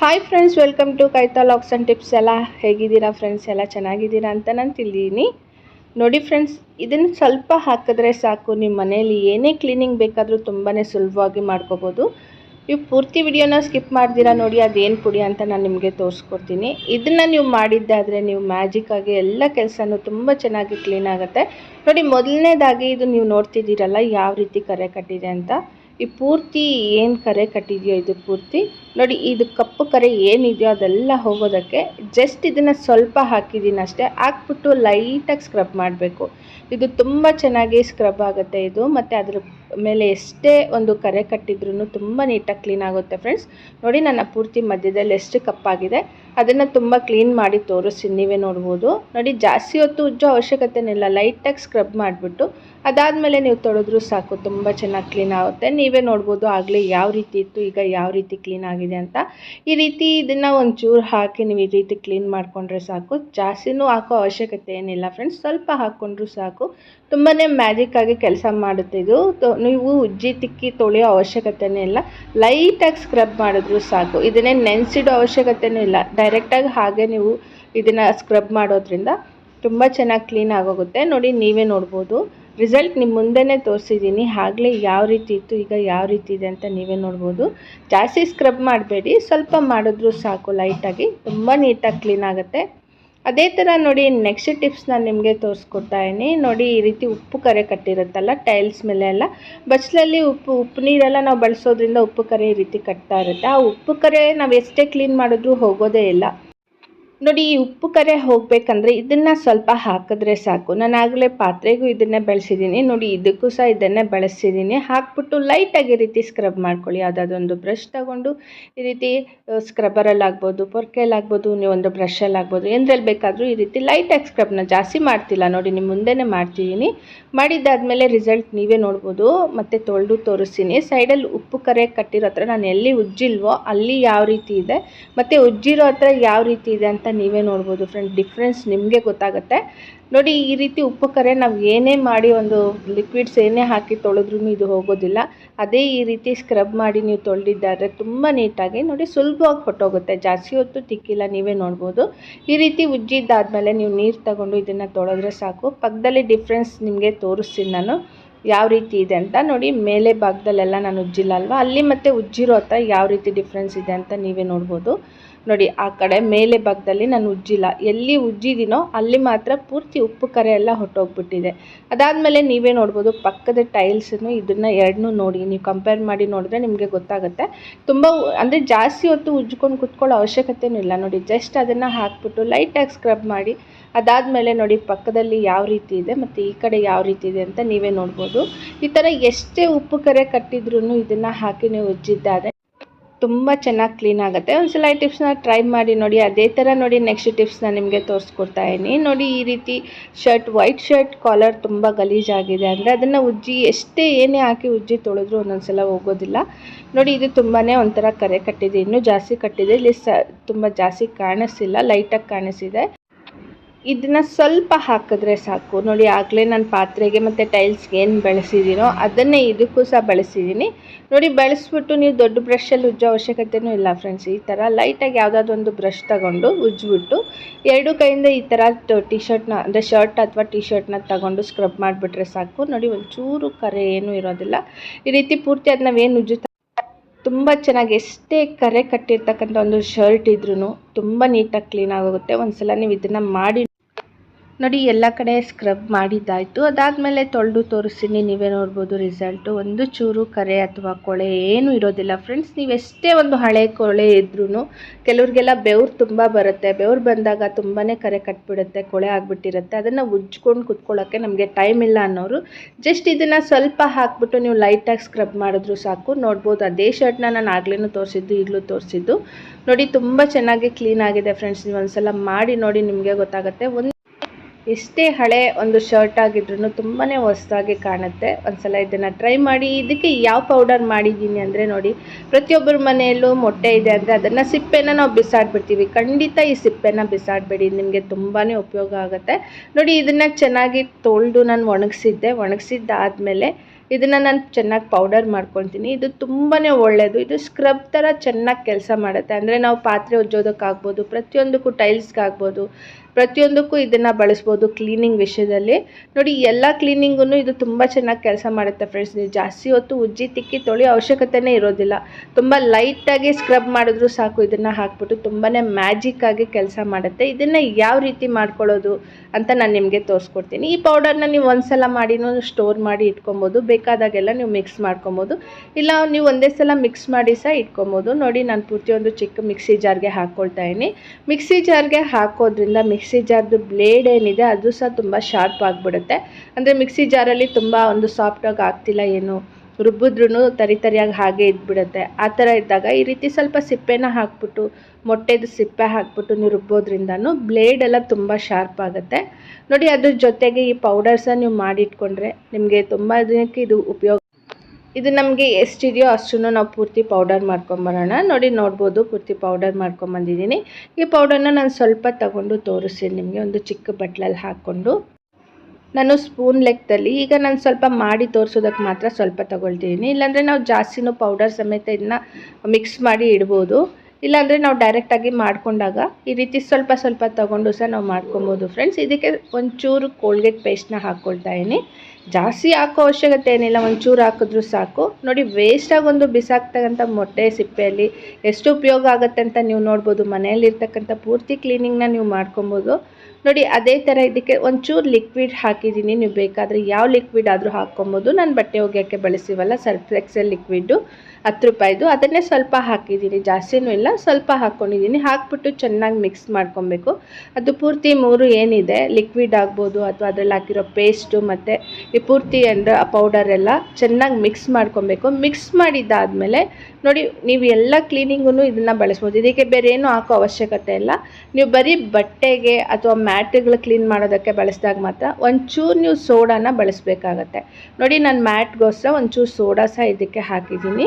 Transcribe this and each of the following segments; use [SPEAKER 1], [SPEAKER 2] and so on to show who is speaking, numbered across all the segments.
[SPEAKER 1] Hi friends welcome to ಕೈತಾ ಲಾಕ್ಸ್ and tips ಎಲ್ಲ. ಹೇಗಿದ್ದೀರಾ ಫ್ರೆಂಡ್ಸ್ ಎಲ್ಲ ಚೆನ್ನಾಗಿದ್ದೀರಾ ಅಂತ ನಾನು ತಿಳಿದೀನಿ. ನೋಡಿ ಫ್ರೆಂಡ್ಸ್ ಇದನ್ನು ಸ್ವಲ್ಪ ಹಾಕಿದ್ರೆ ಸಾಕು. ನಿಮ್ಮ ಮನೆಯಲ್ಲಿ ಏನೇ ಕ್ಲೀನಿಂಗ್ ಬೇಕಾದರೂ ತುಂಬಾ ಸುಲಭವಾಗಿ ಮಾಡ್ಕೋಬೋದು. ನೀವು ಪೂರ್ತಿ ವಿಡಿಯೋನ ಸ್ಕಿಪ್ ಮಾಡ್ದಿರಾ ನೋಡಿ, ಅದೇನು ಪುಡಿ ಅಂತ ನಾನು ನಿಮಗೆ ತೋರಿಸ್ಕೊಡ್ತೀನಿ. ಇದನ್ನು ನೀವು ಮಾಡಿದ್ದಾದರೆ ನೀವು ಮ್ಯಾಜಿಕ್ಕಾಗಿ ಎಲ್ಲ ಕೆಲಸನೂ ತುಂಬ ಚೆನ್ನಾಗಿ ಕ್ಲೀನ್ ಆಗುತ್ತೆ. ನೋಡಿ, ಮೊದಲನೇದಾಗಿ ಇದು ನೀವು ನೋಡ್ತಿದ್ದೀರಲ್ಲ, ಯಾವ ರೀತಿ ಕರೆ ಕಟ್ಟಿದೆ ಅಂತ. ಈ ಪೂರ್ತಿ ಏನು ಕರೆ ಕಟ್ಟಿದೆಯೋ ಇದು ಪೂರ್ತಿ, ನೋಡಿ ಇದು ಕಪ್ಪು ಕರೆ ಏನಿದೆಯೋ ಅದೆಲ್ಲ ಹೋಗೋದಕ್ಕೆ ಜಸ್ಟ್ ಇದನ್ನು ಸ್ವಲ್ಪ ಹಾಕಿದ್ದೀನಿ ಅಷ್ಟೇ, ಹಾಕ್ಬಿಟ್ಟು ಲೈಟಾಗಿ ಸ್ಕ್ರಬ್ ಮಾಡಬೇಕು. ಇದು ತುಂಬ ಚೆನ್ನಾಗಿ ಸ್ಕ್ರಬ್ ಆಗುತ್ತೆ ಇದು, ಮತ್ತು ಅದ್ರ ಮೇಲೆ ಎಷ್ಟೇ ಒಂದು ಕರೆ ಕಟ್ಟಿದ್ರೂ ತುಂಬ ನೀಟಾಗಿ ಕ್ಲೀನ್ ಆಗುತ್ತೆ ಫ್ರೆಂಡ್ಸ್. ನೋಡಿ ನನ್ನ ಪೂರ್ತಿ ಮಧ್ಯದಲ್ಲಿ ಎಷ್ಟು ಕಪ್ಪಾಗಿದೆ. ಅದನ್ನು ತುಂಬ ಕ್ಲೀನ್ ಮಾಡಿ ತೋರಿಸಿ ನೀವೇ ನೋಡ್ಬೋದು. ನೋಡಿ ಜಾಸ್ತಿ ಹೊತ್ತು ಉಜ್ಜೋ ಅವಶ್ಯಕತೆನಿಲ್ಲ ಲೈಟಾಗಿ ಸ್ಕ್ರಬ್ ಮಾಡಿಬಿಟ್ಟು ಅದಾದಮೇಲೆ ನೀವು ತೊಳೆದ್ರೂ ಸಾಕು, ತುಂಬ ಚೆನ್ನಾಗಿ ಕ್ಲೀನ್ ಆಗುತ್ತೆ. ನೀವೇ ನೋಡ್ಬೋದು ಆಗಲೇ ಯಾವ ರೀತಿ ಇತ್ತು, ಈಗ ಯಾವ ರೀತಿ ಕ್ಲೀನ್ ಆಗಿದೆ ಅಂತ. ಈ ರೀತಿ ಇದನ್ನು ಒಂಚೂರು ಹಾಕಿ ನೀವು ಈ ರೀತಿ ಕ್ಲೀನ್ ಮಾಡಿಕೊಂಡ್ರೆ ಸಾಕು. ಜಾಸ್ತಿನೂ ಹಾಕೋ ಅವಶ್ಯಕತೆ ಏನಿಲ್ಲ ಫ್ರೆಂಡ್ಸ್, ಸ್ವಲ್ಪ ಹಾಕ್ಕೊಂಡ್ರೂ ಸಾಕು. ತುಂಬಾ ಮ್ಯಾಜಿಕ್ಕಾಗಿ ಕೆಲಸ ಮಾಡುತ್ತೆ ಇದು. ನೀವು ಉಜ್ಜಿ, ತಿಕ್ಕಿ ತೊಳೆಯೋ ಅವಶ್ಯಕತೆನೇ ಇಲ್ಲ. ಲೈಟಾಗಿ ಸ್ಕ್ರಬ್ ಮಾಡಿದ್ರು ಸಾಕು. ಇದನ್ನೇ ನೆನೆಸಿಡೋ ಅವಶ್ಯಕತೆನೂ ಇಲ್ಲ. ಡೈರೆಕ್ಟಾಗಿ ಹಾಗೆ ನೀವು ಇದನ್ನು ಸ್ಕ್ರಬ್ ಮಾಡೋದ್ರಿಂದ ತುಂಬ ಚೆನ್ನಾಗಿ ಕ್ಲೀನ್ ಆಗೋಗುತ್ತೆ. ನೋಡಿ, ನೀವೇ ನೋಡ್ಬೋದು. ರಿಸಲ್ಟ್ ನಿಮ್ಮ ಮುಂದೆನೇ ತೋರಿಸಿದ್ದೀನಿ ಆಗಲೇ ಯಾವ ರೀತಿ ಇತ್ತು, ಈಗ ಯಾವ ರೀತಿ ಇದೆ ಅಂತ ನೀವೇ ನೋಡ್ಬೋದು. ಜಾಸ್ತಿ ಸ್ಕ್ರಬ್ ಮಾಡಬೇಡಿ. ಸ್ವಲ್ಪ ಮಾಡಿದ್ರೂ ಸಾಕು ಲೈಟಾಗಿ ತುಂಬ ನೀಟಾಗಿ ಕ್ಲೀನ್ ಆಗುತ್ತೆ. ಅದೇ ಥರ ನೋಡಿ ನೆಕ್ಸ್ಟ್ ಟಿಪ್ಸ್ ನಾನು ನಿಮಗೆ ತೋರಿಸ್ಕೊಡ್ತಾ ಇದ್ದೀನಿ. ನೋಡಿ, ಈ ರೀತಿ ಉಪ್ಪು ಕರೆ ಕಟ್ಟಿರುತ್ತಲ್ಲ ಟೈಲ್ಸ್ ಮೇಲೆ ಎಲ್ಲ. ಬಚ್ಚಲಲ್ಲಿ ಉಪ್ಪು ಉಪ್ಪು ನೀರೆಲ್ಲ ನಾವು ಬಳಸೋದ್ರಿಂದ ಉಪ್ಪು ಕರೆ ಈ ರೀತಿ ಕಟ್ತಾ ಇರುತ್ತೆ. ಆ ಉಪ್ಪು ಕರೆ ನಾವು ಎಷ್ಟೇ ಕ್ಲೀನ್ ಮಾಡಿದ್ರೂ ಹೋಗೋದೇ ಇಲ್ಲ. ನೋಡಿ, ಈ ಉಪ್ಪು ಕರೆ ಹೋಗಬೇಕಂದ್ರೆ ಇದನ್ನು ಸ್ವಲ್ಪ ಹಾಕಿದ್ರೆ ಸಾಕು. ನಾನು ಆಗಲೇ ಪಾತ್ರೆಗೂ ಇದನ್ನೇ ಬೆಳೆಸಿದ್ದೀನಿ. ನೋಡಿ, ಇದಕ್ಕೂ ಸಹ ಇದನ್ನೇ ಬೆಳೆಸಿದ್ದೀನಿ. ಹಾಕ್ಬಿಟ್ಟು ಲೈಟಾಗಿ ಈ ರೀತಿ ಸ್ಕ್ರಬ್ ಮಾಡ್ಕೊಳ್ಳಿ. ಯಾವುದಾದೊಂದು ಬ್ರಷ್ ತಗೊಂಡು ಈ ರೀತಿ ಸ್ಕ್ರಬ್ಬರಲ್ಲಾಗ್ಬೋದು ಪೊರ್ಕೆಯಲ್ಲಾಗ್ಬೋದು ನೀವು ಒಂದು ಬ್ರಷಲ್ಲಿ ಆಗ್ಬೋದು, ಎಂದ್ರಲ್ಲಿ ಬೇಕಾದರೂ ಈ ರೀತಿ ಲೈಟಾಗಿ ಸ್ಕ್ರಬ್ನ ಜಾಸ್ತಿ ಮಾಡ್ತಿಲ್ಲ. ನೋಡಿ ನಿಮ್ಮ ಮುಂದೆನೇ ಮಾಡ್ತಿದ್ದೀನಿ. ಮಾಡಿದ್ದಾದಮೇಲೆ ರಿಸಲ್ಟ್ ನೀವೇ ನೋಡ್ಬೋದು. ಮತ್ತು ತೊಳೆದು ತೋರಿಸ್ತೀನಿ. ಸೈಡಲ್ಲಿ ಉಪ್ಪು ಕರೆ ಕಟ್ಟಿರೋ ಹತ್ರ ನಾನು ಎಲ್ಲಿ ಉಜ್ಜಿಲ್ವೋ ಅಲ್ಲಿ ಯಾವ ರೀತಿ ಇದೆ. ಮತ್ತು ಉಜ್ಜಿರೋ ಹತ್ರ ಯಾವ ರೀತಿ ಇದೆ ಅಂತ ನೀವೇ ನೋಡ್ಬೋದು ಫ್ರೆಂಡ್ ಡಿಫ್ರೆನ್ಸ್ ನಿಮಗೆ ಗೊತ್ತಾಗುತ್ತೆ. ನೋಡಿ, ಈ ರೀತಿ ಉಪ್ಪು ಕರೆ ನಾವು ಏನೇ ಮಾಡಿ ಒಂದು ಲಿಕ್ವಿಡ್ಸ್ ಏನೇ ಹಾಕಿ ತೊಳೆದ್ರೂ ಇದು ಹೋಗೋದಿಲ್ಲ. ಅದೇ ಈ ರೀತಿ ಸ್ಕ್ರಬ್ ಮಾಡಿ ನೀವು ತೊಳೆದಿದ್ದಾರೆ ತುಂಬ ನೀಟಾಗಿ ನೋಡಿ ಸುಲಭವಾಗಿ ಹೊಟ್ಟೋಗುತ್ತೆ. ಜಾಸ್ತಿ ಹೊತ್ತು ತಿಕ್ಕಿಲ್ಲ, ನೀವೇ ನೋಡ್ಬೋದು. ಈ ರೀತಿ ಉಜ್ಜಿದ್ದಾದಮೇಲೆ ನೀವು ನೀರು ತಗೊಂಡು ಇದನ್ನು ತೊಳೆದ್ರೆ ಸಾಕು. ಪಕ್ಕದಲ್ಲಿ ಡಿಫ್ರೆನ್ಸ್ ನಿಮಗೆ ತೋರಿಸ್ತೀನಿ ನಾನು. ಯಾವ ರೀತಿ ಇದೆ ಅಂತ ನೋಡಿ, ಮೇಲೆ ಭಾಗದಲ್ಲೆಲ್ಲ ನಾನು ಉಜ್ಜಿಲ್ಲ ಅಲ್ವಾ? ಅಲ್ಲಿ ಮತ್ತೆ ಉಜ್ಜಿರೋ ಹತ್ರ ಯಾವ ರೀತಿ ಡಿಫ್ರೆನ್ಸ್ ಇದೆ ಅಂತ ನೀವೇ ನೋಡ್ಬೋದು. ನೋಡಿ, ಆ ಕಡೆ ಮೇಲೆ ಭಾಗದಲ್ಲಿ ನಾನು ಉಜ್ಜಿಲ್ಲ. ಎಲ್ಲಿ ಉಜ್ಜಿದ್ದೀನೋ ಅಲ್ಲಿ ಮಾತ್ರ ಪೂರ್ತಿ ಉಪ್ಪು, ಕರೆ ಎಲ್ಲ ಹೊಟ್ಟೋಗ್ಬಿಟ್ಟಿದೆ ಅದಾದಮೇಲೆ ನೀವೇ ನೋಡ್ಬೋದು, ಪಕ್ಕದ ಟೈಲ್ಸನ್ನು ಇದನ್ನು ಎರಡನ್ನೂ ನೋಡಿ. ನೀವು ಕಂಪೇರ್ ಮಾಡಿ ನೋಡಿದ್ರೆ ನಿಮಗೆ ಗೊತ್ತಾಗುತ್ತೆ. ತುಂಬ ಅಂದರೆ ಜಾಸ್ತಿ ಹೊತ್ತು ಉಜ್ಕೊಂಡು ಕುತ್ಕೊಳ್ಳೋ ಅವಶ್ಯಕತೆಯೂ ಇಲ್ಲ. ನೋಡಿ ಜಸ್ಟ್ ಅದನ್ನು ಹಾಕ್ಬಿಟ್ಟು ಲೈಟಾಗಿ ಸ್ಕ್ರಬ್ ಮಾಡಿ, ಅದಾದಮೇಲೆ ನೋಡಿ, ಪಕ್ಕದಲ್ಲಿ ಯಾವ ರೀತಿ ಇದೆ ಮತ್ತು ಈ ಕಡೆ ಯಾವ ರೀತಿ ಇದೆ ಅಂತ ನೀವೇ ನೋಡ್ಬೋದು. ಈ ಥರ ಎಷ್ಟೇ ಉಪ್ಪು, ಕರೆ ಕಟ್ಟಿದ್ರೂ ಇದನ್ನು ಹಾಕಿ ನೀವು ಉಜ್ಜಿದ್ದಾದರೆ ತುಂಬ ಚೆನ್ನಾಗಿ ಕ್ಲೀನ್ ಆಗುತ್ತೆ. ಒಂದ್ಸಲ ಈ ಟಿಪ್ಸ್ನ ಟ್ರೈ ಮಾಡಿ ನೋಡಿ, ಅದೇ ಥರ ನೋಡಿ ನೆಕ್ಸ್ಟ್ ಟಿಪ್ಸ್ನ ನಿಮಗೆ ತೋರಿಸ್ಕೊಡ್ತಾ ಇದ್ದೀನಿ. ನೋಡಿ ಈ ರೀತಿ ಶರ್ಟ್ ವೈಟ್ ಶರ್ಟ್ ಕಾಲರ್ ತುಂಬ ಗಲೀಜಾಗಿದೆ ಅಂದರೆ ಅದನ್ನು ಉಜ್ಜಿ, ಎಷ್ಟೇ ಏನೇ ಹಾಕಿ ಉಜ್ಜಿ ತೊಳೆದ್ರೂ ಒಂದೊಂದ್ಸಲ ಹೋಗೋದಿಲ್ಲ. ನೋಡಿ ಇದು ತುಂಬಾ ಒಂಥರ ಕರೆ ಕಟ್ಟಿದೆ. ಇನ್ನೂ ಜಾಸ್ತಿ ಕಟ್ಟಿದೆ. ಇಲ್ಲಿ ಸ, ತುಂಬ ಜಾಸ್ತಿ ಕಾಣಿಸ್ತಿಲ್ಲ ಲೈಟಾಗಿ ಕಾಣಿಸಿದೆ ಇದನ್ನು ಸ್ವಲ್ಪ ಹಾಕಿದ್ರೆ ಸಾಕು. ನೋಡಿ, ಆಗಲೇ ನಾನು ಪಾತ್ರೆಗೆ ಮತ್ತು ಟೈಲ್ಸ್ಗೆ ಏನು ಬಳಸಿದ್ದೀನೋ ಅದನ್ನೇ ಇದಕ್ಕೂ ಸಹ ಬಳಸಿದ್ದೀನಿ ನೋಡಿ, ಬಳಸ್ಬಿಟ್ಟು ನೀವು ದೊಡ್ಡ ಬ್ರಷಲ್ಲಿ ಉಜ್ಜೋ ಅವಶ್ಯಕತೆಯೂ ಇಲ್ಲ ಫ್ರೆಂಡ್ಸ್ ಈ ಥರ ಲೈಟಾಗಿ ಯಾವುದಾದ್ರು ಒಂದು ಬ್ರಷ್ ತಗೊಂಡು ಉಜ್ಜಿಬಿಟ್ಟು ಎರಡು ಕೈಯಿಂದ ಈ ಥರ ಟಿ ಶರ್ಟ್ನ ಅಂದರೆ ಶರ್ಟ್ ಅಥವಾ ಟಿ ಶರ್ಟ್ನ ತಗೊಂಡು ಸ್ಕ್ರಬ್ ಮಾಡಿಬಿಟ್ರೆ ಸಾಕು. ನೋಡಿ, ಒಂಚೂರು ಕರೆ ಏನೂ ಇರೋದಿಲ್ಲ. ಈ ರೀತಿ ಪೂರ್ತಿ ಅದು ಏನು ಉಜ್ಜುತ್ತ ತುಂಬ ಚೆನ್ನಾಗಿ ಎಷ್ಟೇ ಕರೆ ಕಟ್ಟಿರ್ತಕ್ಕಂಥ ಒಂದು ಶರ್ಟ್ ಇದ್ರೂ ತುಂಬ ನೀಟಾಗಿ ಕ್ಲೀನ್ ಆಗೋಗುತ್ತೆ. ಒಂದು ಸಲ ನೀವು ಇದನ್ನು ಮಾಡಿ ನೋಡಿ, ಎಲ್ಲ ಕಡೆ ಸ್ಕ್ರಬ್ ಮಾಡಿದ್ದಾಯಿತು. ಅದಾದಮೇಲೆ ತೊಳೆದು ತೋರಿಸ್ತೀನಿ. ನೀವೇ ನೋಡ್ಬೋದು ರಿಸಲ್ಟು ಒಂದು ಚೂರು ಕರೆ ಅಥವಾ ಕೊಳೆ ಏನೂ ಇರೋದಿಲ್ಲ ಫ್ರೆಂಡ್ಸ್ ನೀವು ಎಷ್ಟೇ ಒಂದು ಹಳೆ ಕೊಳೆ ಇದ್ರೂ ಕೆಲವ್ರಿಗೆಲ್ಲ ಬೆವ್ರು ತುಂಬ ಬರುತ್ತೆ. ಬೆವ್ರು ಬಂದಾಗ ತುಂಬಾ ಕರೆ ಕಟ್ಬಿಡುತ್ತೆ, ಕೊಳೆ ಆಗಿಬಿಟ್ಟಿರುತ್ತೆ. ಅದನ್ನು ಉಜ್ಕೊಂಡು ಕುತ್ಕೊಳ್ಳೋಕ್ಕೆ ನಮಗೆ ಟೈಮ್ ಇಲ್ಲ ಅನ್ನೋರು ಜಸ್ಟ್ ಇದನ್ನು ಸ್ವಲ್ಪ ಹಾಕ್ಬಿಟ್ಟು ನೀವು ಲೈಟಾಗಿ ಸ್ಕ್ರಬ್ ಮಾಡಿದ್ರು ಸಾಕು. ನೋಡ್ಬೋದು, ಅದೇ ಶರ್ಟ್ನ ನಾನು ಆಗ್ಲೇ ತೋರಿಸಿದ್ದು, ಈಗಲೂ ತೋರಿಸಿದ್ದು. ನೋಡಿ, ತುಂಬ ಚೆನ್ನಾಗಿ ಕ್ಲೀನ್ ಆಗಿದೆ ಫ್ರೆಂಡ್ಸ್ ನೀವು ಒಂದ್ಸಲ ಮಾಡಿ ನೋಡಿ, ನಿಮಗೆ ಗೊತ್ತಾಗುತ್ತೆ. ಒಂದು ಎಷ್ಟೇ ಹಳೆ ಒಂದು ಶರ್ಟ್ ಆಗಿದ್ರೂ ತುಂಬಾ ಹೊಸದಾಗಿ ಕಾಣುತ್ತೆ. ಒಂದ್ಸಲ ಇದನ್ನು ಟ್ರೈ ಮಾಡಿ, ಇದಕ್ಕೆ ಯಾವ ಪೌಡರ್ ಮಾಡಿದ್ದೀನಿ ಅಂದರೆ ನೋಡಿ, ಪ್ರತಿಯೊಬ್ಬರ ಮನೆಯಲ್ಲೂ ಮೊಟ್ಟೆ ಇದೆ ಅಂದರೆ ಅದನ್ನು ಸಿಪ್ಪೆನ ನಾವು ಬಿಸಾಡ್ಬಿಡ್ತೀವಿ. ಖಂಡಿತ ಈ ಸಿಪ್ಪೆನ ಬಿಸಾಡಬೇಡಿ, ನಿಮಗೆ ತುಂಬಾ ಉಪಯೋಗ ಆಗುತ್ತೆ. ನೋಡಿ, ಇದನ್ನು ಚೆನ್ನಾಗಿ ತೊಳೆದು ನಾನು ಒಣಗಿಸಿದ್ದೆ. ಒಣಗಿಸಿದ್ದಾದಮೇಲೆ ಇದನ್ನು ನಾನು ಚೆನ್ನಾಗಿ ಪೌಡರ್ ಮಾಡ್ಕೊಳ್ತೀನಿ. ಇದು ತುಂಬಾ ಒಳ್ಳೆಯದು ಇದು ಸ್ಕ್ರಬ್ ಥರ ಚೆನ್ನಾಗಿ ಕೆಲಸ ಮಾಡುತ್ತೆ. ಅಂದರೆ ನಾವು ಪಾತ್ರೆ ಉಜ್ಜೋದಕ್ಕಾಗ್ಬೋದು ಪ್ರತಿಯೊಂದಕ್ಕೂ ಟೈಲ್ಸ್ಗಾಗ್ಬೋದು ಪ್ರತಿಯೊಂದಕ್ಕೂ ಇದನ್ನು ಬಳಸ್ಬೋದು ಕ್ಲೀನಿಂಗ್ ವಿಷಯದಲ್ಲಿ. ನೋಡಿ, ಎಲ್ಲ ಕ್ಲೀನಿಂಗೂ ಇದು ತುಂಬ ಚೆನ್ನಾಗಿ ಕೆಲಸ ಮಾಡುತ್ತೆ ಫ್ರೆಂಡ್ಸ್ ನೀವು ಜಾಸ್ತಿ ಹೊತ್ತು ಉಜ್ಜಿ, ತಿಕ್ಕಿ, ತೊಳೆಯೋ ಅವಶ್ಯಕತೆನೇ ಇರೋದಿಲ್ಲ. ತುಂಬ ಲೈಟಾಗಿ ಸ್ಕ್ರಬ್ ಮಾಡಿದ್ರು ಸಾಕು ಇದನ್ನು ಹಾಕ್ಬಿಟ್ಟು ತುಂಬಾ ಮ್ಯಾಜಿಕ್ಕಾಗಿ ಕೆಲಸ ಮಾಡುತ್ತೆ. ಇದನ್ನು ಯಾವ ರೀತಿ ಮಾಡ್ಕೊಳ್ಳೋದು ಅಂತ ನಾನು ನಿಮಗೆ ತೋರಿಸ್ಕೊಡ್ತೀನಿ. ಈ ಪೌಡರ್ನ ನೀವು ಒಂದ್ಸಲ ಮಾಡಿನೂ ಸ್ಟೋರ್ ಮಾಡಿ ಇಟ್ಕೊಬೋದು. ಬೇಕಾದಾಗೆಲ್ಲ ನೀವು ಮಿಕ್ಸ್ ಮಾಡ್ಕೊಬೋದು. ಇಲ್ಲ, ನೀವು ಒಂದೇ ಸಲ ಮಿಕ್ಸ್ ಮಾಡಿ ಸಹ ಇಟ್ಕೊಬೋದು. ನೋಡಿ, ನಾನು ಪೂರ್ತಿ ಒಂದು ಚಿಕ್ಕ ಮಿಕ್ಸಿ ಜಾರ್ಗೆ ಹಾಕ್ಕೊಳ್ತಾ ಇದ್ದೀನಿ. ಮಿಕ್ಸಿ ಜಾರ್ಗೆ ಹಾಕೋದ್ರಿಂದ ಮಿಕ್ಸಿ ಜಾರ್ದು ಬ್ಲೇಡ್ ಏನಿದೆ, ಅದು ಸಹ ತುಂಬ ಶಾರ್ಪ್ ಆಗಿಬಿಡುತ್ತೆ. ಅಂದರೆ ಮಿಕ್ಸಿ ಜಾರಲ್ಲಿ ತುಂಬ ಒಂದು ಸಾಫ್ಟಾಗಿ ಆಗ್ತಿಲ್ಲ ಏನು ರುಬ್ಬಿದ್ರೂ ತರಿ ತರಿಯಾಗಿ ಹಾಗೆ ಇದ್ಬಿಡುತ್ತೆ. ಆ ಥರ ಇದ್ದಾಗ ಈ ರೀತಿ ಸ್ವಲ್ಪ ಸಿಪ್ಪೆನ ಹಾಕ್ಬಿಟ್ಟು, ಮೊಟ್ಟೆದು ಸಿಪ್ಪೆ ಹಾಕ್ಬಿಟ್ಟು ನೀವು ರುಬ್ಬೋದ್ರಿಂದನೂ ಬ್ಲೇಡ್ ಎಲ್ಲ ತುಂಬ ಶಾರ್ಪ್ ಆಗುತ್ತೆ. ನೋಡಿ ಅದ್ರ ಜೊತೆಗೆ ಈ ಪೌಡರ್ಸ ನೀವು ಮಾಡಿಟ್ಕೊಂಡ್ರೆ ನಿಮಗೆ ತುಂಬ ದಿನಕ್ಕೆ ಇದು ಉಪಯೋಗ ಇದು ನಮಗೆ ಎಷ್ಟಿದೆಯೋ ಅಷ್ಟು ನಾವು ಪೂರ್ತಿ ಪೌಡರ್ ಮಾಡ್ಕೊಂಬರೋಣ. ನೋಡಿ, ನೋಡ್ಬೋದು, ಪೂರ್ತಿ ಪೌಡರ್ ಮಾಡ್ಕೊಂಬಂದಿದ್ದೀನಿ. ಈ ಪೌಡರ್ನ ನಾನು ಸ್ವಲ್ಪ ತಗೊಂಡು ತೋರಿಸ್ತೀನಿ ನಿಮಗೆ. ಒಂದು ಚಿಕ್ಕ ಬಟ್ಲಲ್ಲಿ ಹಾಕ್ಕೊಂಡು. ನಾನು ಸ್ಪೂನ್ ಲೆಕ್ಕದಲ್ಲಿ ಈಗ ನಾನು ಸ್ವಲ್ಪ ಮಾಡಿ ತೋರಿಸೋದಕ್ಕೆ ಮಾತ್ರ ಸ್ವಲ್ಪ ತಗೊಳ್ತೀನಿ. ಇಲ್ಲಾಂದರೆ ನಾವು ಜಾಸ್ತಿನೂ ಪೌಡರ್ ಸಮೇತ ಇದನ್ನ ಮಿಕ್ಸ್ ಮಾಡಿ ಇಡ್ಬೋದು. ಇಲ್ಲಾಂದರೆ ನಾವು ಡೈರೆಕ್ಟಾಗಿ ಮಾಡ್ಕೊಂಡಾಗ ಈ ರೀತಿ ಸ್ವಲ್ಪ ಸ್ವಲ್ಪ ತೊಗೊಂಡು ಸಹ ನಾವು ಮಾಡ್ಕೊಬೋದು ಫ್ರೆಂಡ್ಸ್ ಇದಕ್ಕೆ ಒಂಚೂರು ಕೋಲ್ಗೇಟ್ ಪೇಸ್ಟ್ನ ಹಾಕ್ಕೊಳ್ತಾ ಇದ್ದೀನಿ. ಜಾಸ್ತಿ ಹಾಕೋ ಅವಶ್ಯಕತೆ ಏನಿಲ್ಲ, ಒಂಚೂರು ಹಾಕಿದ್ರು ಸಾಕು. ನೋಡಿ ವೇಸ್ಟಾಗಿ ಒಂದು ಬಿಸಾಕ್ತಕ್ಕಂಥ ಮೊಟ್ಟೆ ಸಿಪ್ಪೆಯಲ್ಲಿ ಎಷ್ಟು ಉಪಯೋಗ ಆಗುತ್ತೆ ಅಂತ ನೀವು ನೋಡ್ಬೋದು. ಮನೆಯಲ್ಲಿರ್ತಕ್ಕಂಥ ಪೂರ್ತಿ ಕ್ಲೀನಿಂಗ್ನ ನೀವು ಮಾಡ್ಕೊಬೋದು. ನೋಡಿ, ಅದೇ ಥರ ಇದಕ್ಕೆ ಒಂಚೂರು ಲಿಕ್ವಿಡ್ ಹಾಕಿದ್ದೀನಿ. ನೀವು ಬೇಕಾದರೆ ಯಾವ ಲಿಕ್ವಿಡ್ ಆದರೂ ಹಾಕ್ಕೊಬೋದು. ನಾನು ಬಟ್ಟೆ ಒಗೆಯೋಕ್ಕೆ ಬಳಸ್ತೀವಲ್ಲ ಸರ್ಫ್ ಎಕ್ಸೆಲ್ ಲಿಕ್ವಿಡ್ಡು ಹತ್ತು ರೂಪಾಯಿದು ಅದನ್ನೇ ಸ್ವಲ್ಪ ಹಾಕಿದ್ದೀನಿ. ಜಾಸ್ತಿನೂ ಇಲ್ಲ, ಸ್ವಲ್ಪ ಹಾಕ್ಕೊಂಡಿದ್ದೀನಿ ಹಾಕ್ಬಿಟ್ಟು ಚೆನ್ನಾಗಿ ಮಿಕ್ಸ್ ಮಾಡ್ಕೊಬೇಕು. ಅದು ಪೂರ್ತಿ ಮೂರು ಏನಿದೆ ಲಿಕ್ವಿಡ್ ಆಗ್ಬೋದು ಅಥವಾ ಅದರಲ್ಲಿ ಹಾಕಿರೋ ಪೇಸ್ಟು ಮತ್ತು ಈ ಪೂರ್ತಿ ಅಂದರೆ ಪೌಡರ್ ಎಲ್ಲ ಚೆನ್ನಾಗಿ ಮಿಕ್ಸ್ ಮಾಡ್ಕೊಬೇಕು. ಮಿಕ್ಸ್ ಮಾಡಿದ್ದಾದಮೇಲೆ ನೋಡಿ, ನೀವು ಎಲ್ಲ ಕ್ಲೀನಿಂಗೂ ಇದನ್ನು ಬಳಸ್ಬೋದು. ಇದಕ್ಕೆ ಬೇರೆ ಏನೂ ಹಾಕೋ ಅವಶ್ಯಕತೆ ಇಲ್ಲ. ನೀವು ಬರೀ ಬಟ್ಟೆಗೆ ಅಥವಾ ಮ್ಯಾಟ್ಗಳು ಕ್ಲೀನ್ ಮಾಡೋದಕ್ಕೆ ಬಳಸಿದಾಗ ಮಾತ್ರ ಒಂಚೂರು ನೀವು ಸೋಡಾನ ಬಳಸಬೇಕಾಗತ್ತೆ. ನೋಡಿ, ನಾನು ಮ್ಯಾಟ್ಗೋಸ್ಕರ ಒಂಚೂರು ಸೋಡಾ ಸಹ ಇದಕ್ಕೆ ಹಾಕಿದ್ದೀನಿ.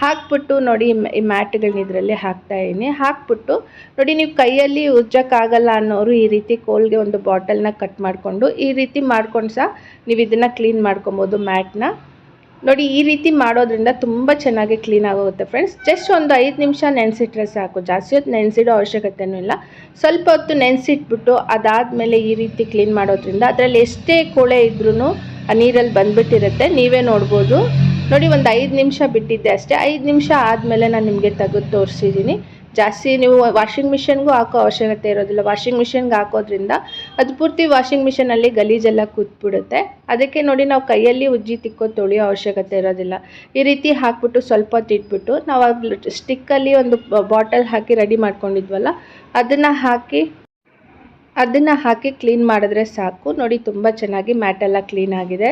[SPEAKER 1] ಹಾಕ್ಬಿಟ್ಟು ನೋಡಿ ಈ ಮ್ಯಾಟ್ಗಳನ್ನ ಇದರಲ್ಲಿ ಹಾಕ್ತಾಯಿದ್ದೀನಿ ಹಾಕ್ಬಿಟ್ಟು ನೋಡಿ ನೀವು ಕೈಯಲ್ಲಿ ಉಜ್ಜೋಕ್ಕಾಗಲ್ಲ ಅನ್ನೋರು ಈ ರೀತಿ ಕೋಲ್ಗೆ ಒಂದು ಬಾಟಲ್ನ ಕಟ್ ಮಾಡಿಕೊಂಡು ಈ ರೀತಿ ಮಾಡ್ಕೊಂಡು ಸಹ ನೀವು ಇದನ್ನು ಕ್ಲೀನ್ ಮಾಡ್ಕೊಬೋದು ಮ್ಯಾಟ್ನ. ನೋಡಿ ಈ ರೀತಿ ಮಾಡೋದ್ರಿಂದ ತುಂಬ ಚೆನ್ನಾಗಿ ಕ್ಲೀನ್ ಆಗೋಗುತ್ತೆ ಫ್ರೆಂಡ್ಸ್. ಜಸ್ಟ್ ಒಂದು ಐದು ನಿಮಿಷ ನೆನೆಸಿಟ್ರೆ ಸಾಕು. ಜಾಸ್ತಿ ಹೊತ್ತು ನೆನೆಸಿಡೋ ಅವಶ್ಯಕತೆಯೂ ಇಲ್ಲ. ಸ್ವಲ್ಪ ಹೊತ್ತು ನೆನೆಸಿಟ್ಬಿಟ್ಟು ಅದಾದಮೇಲೆ ಈ ರೀತಿ ಕ್ಲೀನ್ ಮಾಡೋದ್ರಿಂದ ಅದರಲ್ಲಿ ಎಷ್ಟೇ ಕೊಳೆ ಇದ್ರೂ ಆ ನೀರಲ್ಲಿ ಬಂದುಬಿಟ್ಟಿರುತ್ತೆ. ನೀವೇ ನೋಡ್ಬೋದು. ನೋಡಿ, ಒಂದು ಐದು ನಿಮಿಷ ಬಿಟ್ಟಿದ್ದೆ ಅಷ್ಟೇ. ಐದು ನಿಮಿಷ ಆದಮೇಲೆ ನಾನು ನಿಮಗೆ ತೆಗೆದು ತೋರಿಸಿದ್ದೀನಿ ಜಾಸ್ತಿ ನೀವು ವಾಷಿಂಗ್ ಮಿಷಿನ್ಗೂ ಹಾಕೋ ಅವಶ್ಯಕತೆ ಇರೋದಿಲ್ಲ. ವಾಷಿಂಗ್ ಮಿಷಿನ್ಗೆ ಹಾಕೋದ್ರಿಂದ ಅದು ಪೂರ್ತಿ ವಾಷಿಂಗ್ ಮಿಷಿನಲ್ಲಿ ಗಲೀಜೆಲ್ಲ ಕೂತ್ಬಿಡುತ್ತೆ. ಅದಕ್ಕೆ ನೋಡಿ, ನಾವು ಕೈಯಲ್ಲಿ ಉಜ್ಜಿ ತಿಕ್ಕೋ ತೊಳೆಯೋ ಅವಶ್ಯಕತೆ ಇರೋದಿಲ್ಲ. ಈ ರೀತಿ ಹಾಕ್ಬಿಟ್ಟು ಸ್ವಲ್ಪ ಹೊತ್ತು ಇಟ್ಬಿಟ್ಟು ನಾವು ಸ್ಟಿಕ್ಕಲ್ಲಿ ಒಂದು ಬಾಟಲ್ ಹಾಕಿ ರೆಡಿ ಮಾಡ್ಕೊಂಡಿದ್ವಲ್ಲ, ಅದನ್ನು ಹಾಕಿ ಅದನ್ನು ಹಾಕಿ ಕ್ಲೀನ್ ಮಾಡಿದ್ರೆ ಸಾಕು. ನೋಡಿ, ತುಂಬ ಚೆನ್ನಾಗಿ ಮ್ಯಾಟೆಲ್ಲ ಕ್ಲೀನ್ ಆಗಿದೆ.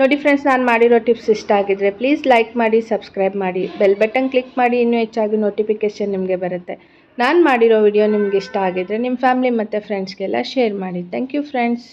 [SPEAKER 1] ನೋಡಿ ಫ್ರೆಂಡ್ಸ್ ನಾನು ಮಾಡಿರೋ ಟಿಪ್ಸ್ ಇಷ್ಟ ಆಗಿದ್ರೆ ಪ್ಲೀಸ್ ಲೈಕ್ ಮಾಡಿ ಸಬ್ಸ್ಕ್ರೈಬ್ ಮಾಡಿ. ಬೆಲ್ ಬಟನ್ ಕ್ಲಿಕ್ ಮಾಡಿ, ಇನ್ನೂ ಹೆಚ್ಚಾಗಿ ನೋಟಿಫಿಕೇಷನ್ ನಿಮಗೆ ಬರುತ್ತೆ. ನಾನು ಮಾಡಿರೋ ವಿಡಿಯೋ ನಿಮ್ಗೆ ಇಷ್ಟ ಆಗಿದ್ರೆ ನಿಮ್ಮ ಫ್ಯಾಮ್ಲಿ ಮತ್ತು ಫ್ರೆಂಡ್ಸ್ಗೆಲ್ಲ ಶೇರ್ ಮಾಡಿ. Thank you friends